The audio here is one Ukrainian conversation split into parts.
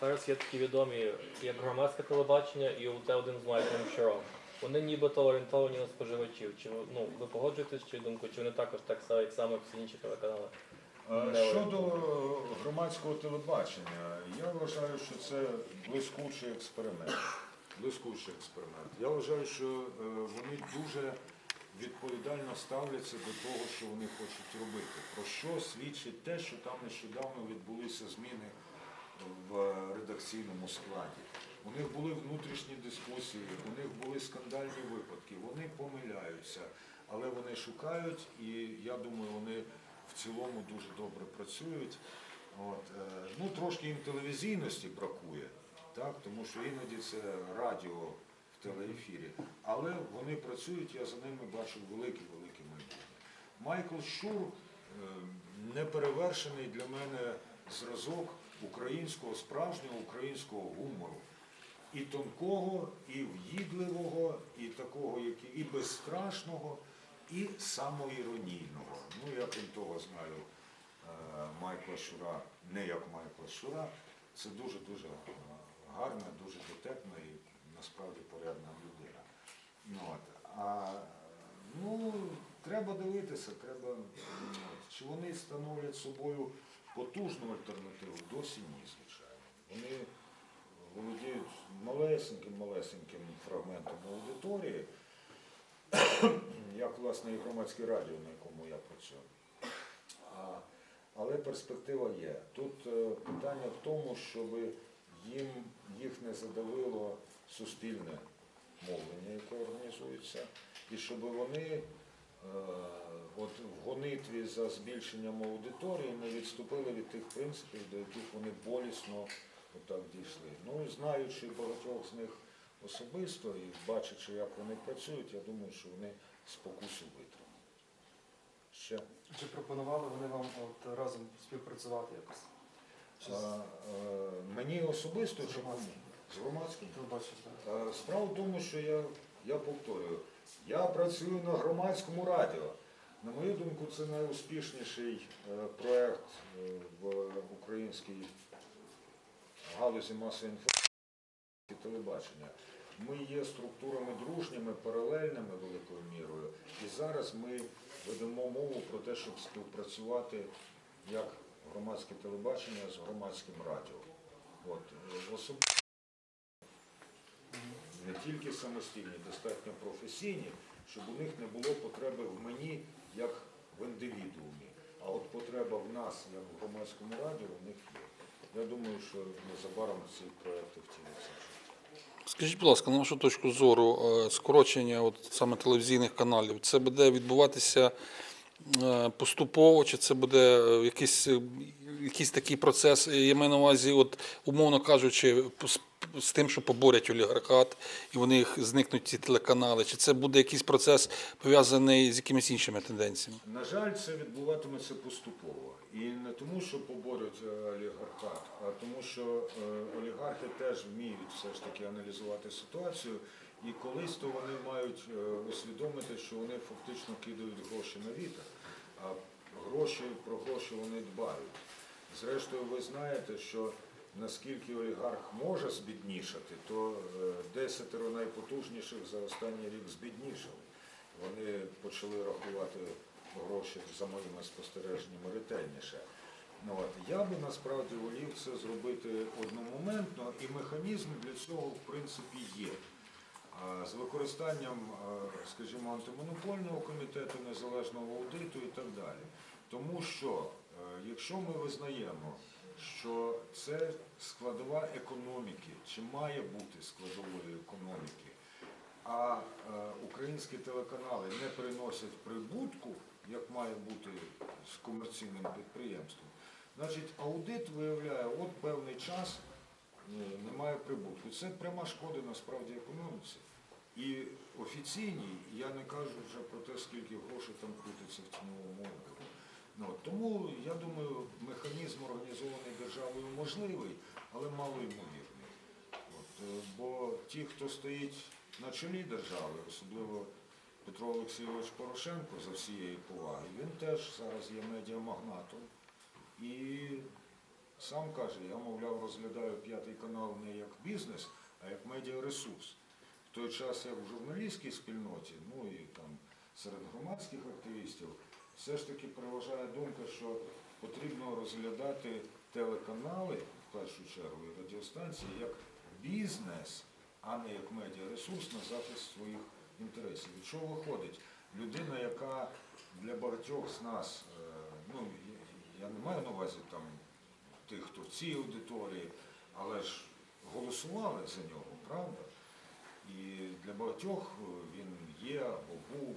Зараз є такі відомі, як громадське телебачення і УТ-1 з Майклом Щуром. Вони нібито орієнтовані на споживачів. Чи ви, ну, ви погоджуєтесь з цією думкою, чи вони також так само, як саме всі інші телеканали? Щодо громадського телебачення, я вважаю, що це блискучий експеримент. Блискучий експеримент. Я вважаю, що е, вони дуже відповідально ставляться до того, що вони хочуть робити. Про що свідчить те, що там нещодавно відбулися зміни в редакційному складі. У них були внутрішні дискусії, у них були скандальні випадки, вони помиляються, але вони шукають, і я думаю, вони в цілому дуже добре працюють. От, е, ну, трошки їм телевізійності бракує, так, тому що іноді це радіо в телеефірі. Але вони працюють, я за ними бачу велике-велике майбутнє. Майкл Щур е, неперевершений для мене зразок українського, справжнього українського гумору. І тонкого, і в'їдливого, і такого, і безстрашного, і самоіронійного. Ну, я крім того знаю е, Майкла Щура, не як Майкла Щура. Це дуже-дуже е, гарна, дуже дотепна і насправді порядна людина. Ну, от. А, ну, треба дивитися, треба, м, чи вони становлять собою потужну альтернативу, досі ні, звичайно. Вони володіють малесеньким-малесеньким фрагментом аудиторії, як власне і громадське радіо, на якому я працюю. А, але перспектива є. Тут е, питання в тому, щоб їм їх не задавило суспільне мовлення, яке організується, і щоб вони от в гонитві за збільшенням аудиторії не відступили від тих принципів, до яких вони болісно отак дійшли. Ну, і знаючи багатьох з них особисто і бачачи, як вони працюють, я думаю, що вони спокусу витримали. Ще. Чи пропонували вони вам от разом співпрацювати якось? Чи А, е, мені особисто чи кому? громадським? З громадським? так? Е, Справа в тому, що я, я повторюю, я працюю на громадському радіо. На мою думку, це найуспішніший е, проект е, в українській галузі масової інформації і телебачення. Ми є структурами дружніми, паралельними великою мірою. І зараз ми ведемо мову про те, щоб співпрацювати як громадське телебачення з громадським радіо. От. е, особ- не тільки самостійні, достатньо професійні, щоб у них не було потреби в мені як в індивідуумі. А от потреба в нас, як в громадському радіо, у них є. Я думаю, що незабаром ці проекти втіляться. Скажіть, будь ласка, на вашу точку зору, е, скорочення от саме телевізійних каналів, це буде відбуватися е, поступово, чи це буде е, якийсь, якийсь такий процес, я маю на увазі, от, умовно кажучи, з, тим, що поборять олігархат, і вони їх зникнуть ці телеканали, чи це буде якийсь процес пов'язаний з якимись іншими тенденціями? На жаль, це відбуватиметься поступово. І не тому, що поборють е, олігархат, а тому, що е, олігархи теж вміють все ж таки аналізувати ситуацію. І колись то вони мають е, усвідомити, що вони фактично кидають гроші на вітер, а гроші про гроші вони дбають. Зрештою, ви знаєте, що наскільки олігарх може збіднішати, то е, десятеро найпотужніших за останній рік збіднішали. Вони почали рахувати гроші за моїми спостереженнями ретельніше. Ну, от. Я би насправді волів це зробити одномоментно, і механізм для цього, в принципі, є. А, З використанням, скажімо, антимонопольного комітету, незалежного аудиту і так далі. Тому що, е, якщо ми визнаємо, що це складова економіки, чи має бути складовою економіки, а е, українські телеканали не приносять прибутку, як має бути з комерційним підприємством, значить аудит виявляє, от певний час е, немає прибутку. Це пряма шкода насправді економіці. І офіційній, я не кажу вже про те, скільки грошей там крутиться в тіньовому обігу. Ну, от, тому я думаю, механізм організований державою можливий, але малоймовірний. От, е, бо ті, хто стоїть на чолі держави, особливо Петро Олексійович Порошенко за всієї поваги, він теж зараз є медіамагнатом. І сам каже, я, мовляв, розглядаю п'ятий канал не як бізнес, а як медіаресурс. В той час, як в журналістській спільноті, ну і там серед громадських активістів, все ж таки переважає думка, що потрібно розглядати телеканали, в першу чергу, і радіостанції, як бізнес, а не як медіаресурс на захист своїх інтересів. Від чого виходить? Людина, яка для багатьох з нас, е, ну я- не маю на увазі там тих, хто в цій аудиторії, але ж голосували за нього, правда? І для багатьох е, він є або був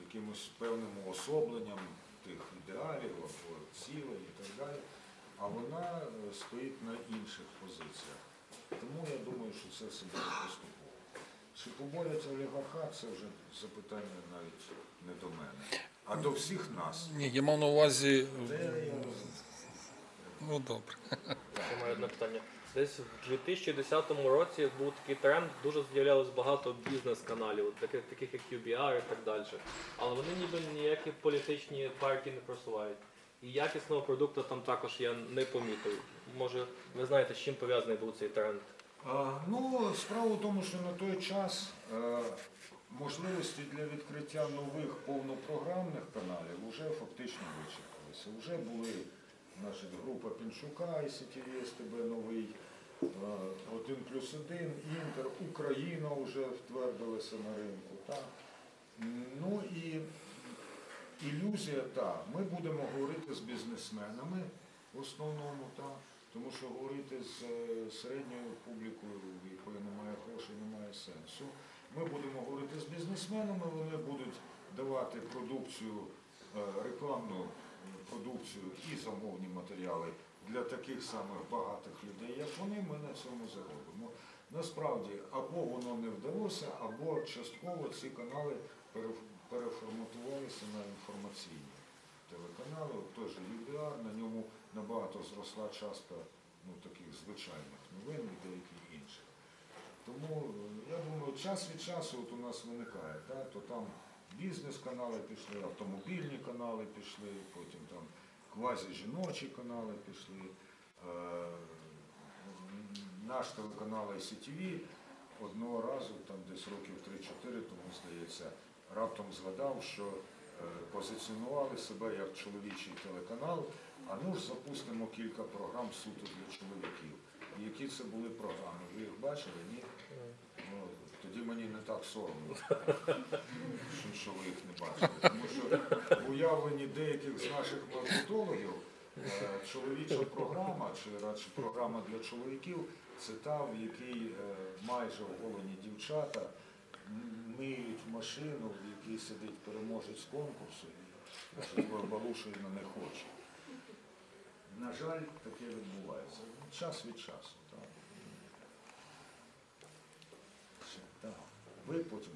якимось певним уособленням тих ідеалів або цілей і так далі. А вона е, стоїть на інших позиціях. Тому я думаю, що це все буде поступово. Чи поборять олігархат, це вже запитання навіть не до мене, а до всіх нас. Ні, я мав на увазі. Це я. Ну добре. Ще маю одне питання. Десь в 2010 році був такий тренд, дуже з'являлось багато бізнес-каналів, таких, таких як UBR і так далі. Але вони ніби ніякі політичні партії не просувають. І якісного продукту там також я не помітив. Може, ви знаєте, з чим пов'язаний був цей тренд? А, Ну, справа в тому, що на той час е, можливості для відкриття нових повнопрограмних каналів вже фактично вичерпалися. Вже були значить, група Пінчука, ICTV, СТБ новий, е, 1 плюс 1, Інтер, Україна вже втвердилася на ринку. Так? Ну і ілюзія та. Ми будемо говорити з бізнесменами в основному, та, тому що говорити з е, середньою публікою, в якої немає грошей, немає сенсу. Ми будемо говорити з бізнесменами, вони будуть давати продукцію, е, рекламну продукцію і замовні матеріали для таких самих багатих людей, як вони, ми на цьому заробимо. Насправді, або воно не вдалося, або частково ці канали переформатувалися на інформаційні телеканали. От той же UDR, на ньому набагато зросла частка ну, таких звичайних новин і деяких інших. Тому е, я думаю, час від часу от у нас виникає, та, то там бізнес-канали пішли, автомобільні канали пішли, потім там квазі-жіночі канали пішли. Е, наш телеканал ICTV одного разу, там десь років 3-4 тому здається, раптом згадав, що е, позиціонували себе як чоловічий телеканал, а ну ж запустимо кілька програм суто для чоловіків. Які це були програми? Ви їх бачили? Ні? Мені не так соромно, що, ви їх не бачили. Тому що в уявленні деяких з наших маркетологів е, чоловіча програма, чи радше програма для чоловіків, це та, в якій е, майже оголені дівчата миють машину, в якій сидить переможець конкурсу і балушує на них. На жаль, таке відбувається. Час від часу. Так. Ще, так. Ви потім.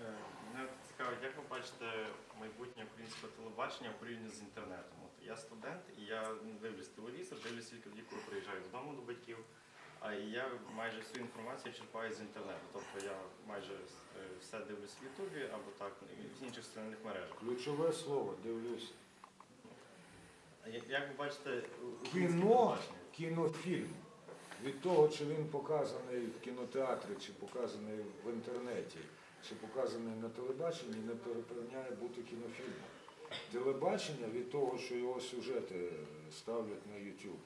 Е, Мене цікавить, як ви бачите майбутнє українського телебачення в порівнянні з інтернетом? От я студент, і я дивлюсь телевізор, дивлюсь тільки тоді, коли приїжджаю додому до батьків. А я майже всю інформацію черпаю з інтернету. Тобто я майже е, все дивлюсь в Ютубі або так в інших соціальних мережах. Ключове слово, дивлюсь. Як- Як ви бачите Кіно, кінофільм. Від того, чи він показаний в кінотеатрі, чи показаний в інтернеті, чи показаний на телебаченні, не перепевняє бути кінофільмом. Телебачення від того, що його сюжети ставлять на YouTube,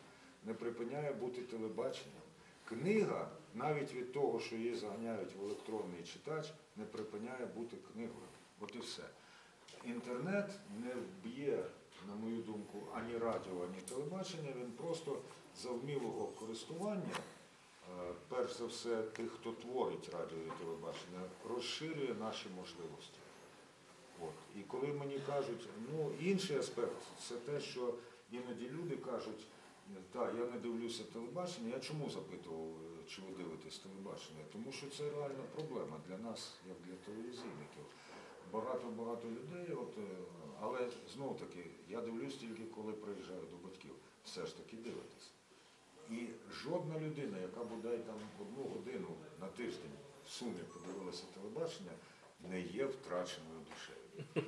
не припиняє бути телебаченням. Книга, навіть від того, що її заганяють в електронний читач, не припиняє бути книгою. От і все. Інтернет не вб'є, на мою думку, ані радіо, ані телебачення, він просто за вмілого користування, е, перш за все, тих, хто творить радіо і телебачення, розширює наші можливості. От. І коли мені кажуть, ну інший аспект це те, що іноді люди кажуть, так, я не дивлюся телебачення. Я чому запитував, чи ви дивитесь телебачення? Тому що це реальна проблема для нас, як для телевізійників. Багато-багато людей, от, е, але знову таки, я дивлюсь тільки коли приїжджаю до батьків. Все ж таки дивитесь. І жодна людина, яка бодай там одну годину на тиждень в сумі подивилася телебачення, не є втраченою душею.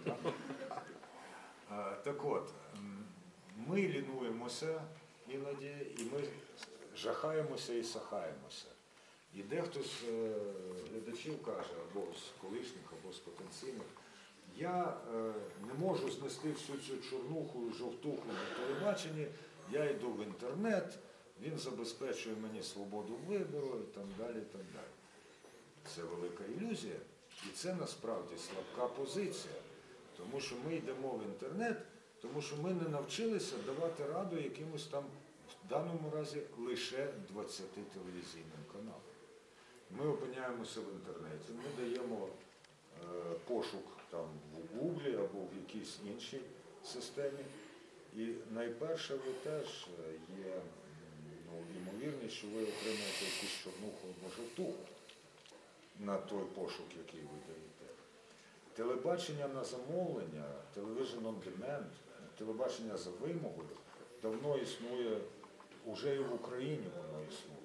Так? От, ми лінуємося іноді, і ми жахаємося і сахаємося. І дехто з е, глядачів каже, або з колишніх, або з потенційних, я е, не можу знести всю цю чорнуху і жовтуху на телебаченні, я йду в інтернет, він забезпечує мені свободу вибору і так далі. І так далі. Це велика ілюзія, і це насправді слабка позиція, тому що ми йдемо в інтернет, тому що ми не навчилися давати раду якимось там, в даному разі, лише 20 телевізійним каналам. Ми опиняємося в інтернеті, ми даємо е, пошук там в Гуглі або в якійсь іншій системі. І найперше ви теж е, є ймовірність, що ви отримаєте якусь чорнуху або жовтуху на той пошук, який ви даєте. Телебачення на замовлення, television on demand, телебачення за вимогою давно існує, уже і в Україні воно існує.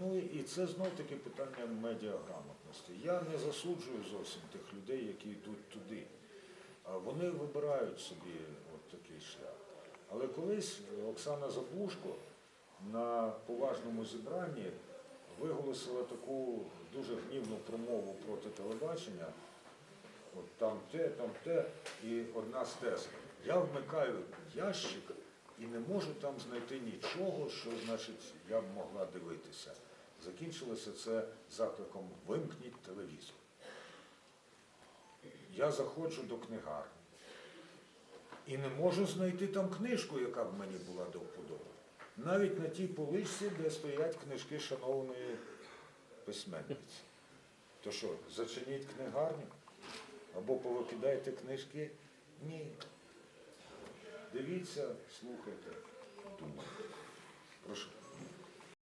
Ну і- це знов таки питання медіаграмотності. Я не засуджую зовсім тих людей, які йдуть туди. Вони вибирають собі от такий шлях. Але колись Оксана Забушко на поважному зібранні виголосила таку дуже гнівну промову проти телебачення. От там те, там те, і одна з тез. Я вмикаю ящик і не можу там знайти нічого, що значить я б могла дивитися. Закінчилося це закликом Вимкніть телевізор. Я заходжу до книгарні і не можу знайти там книжку, яка б мені була до вподоби. Навіть на тій поличці, де стоять книжки шановної письменниці. То що, зачиніть книгарню? Або повикидайте книжки? Ні. Дивіться, слухайте, думайте. Прошу.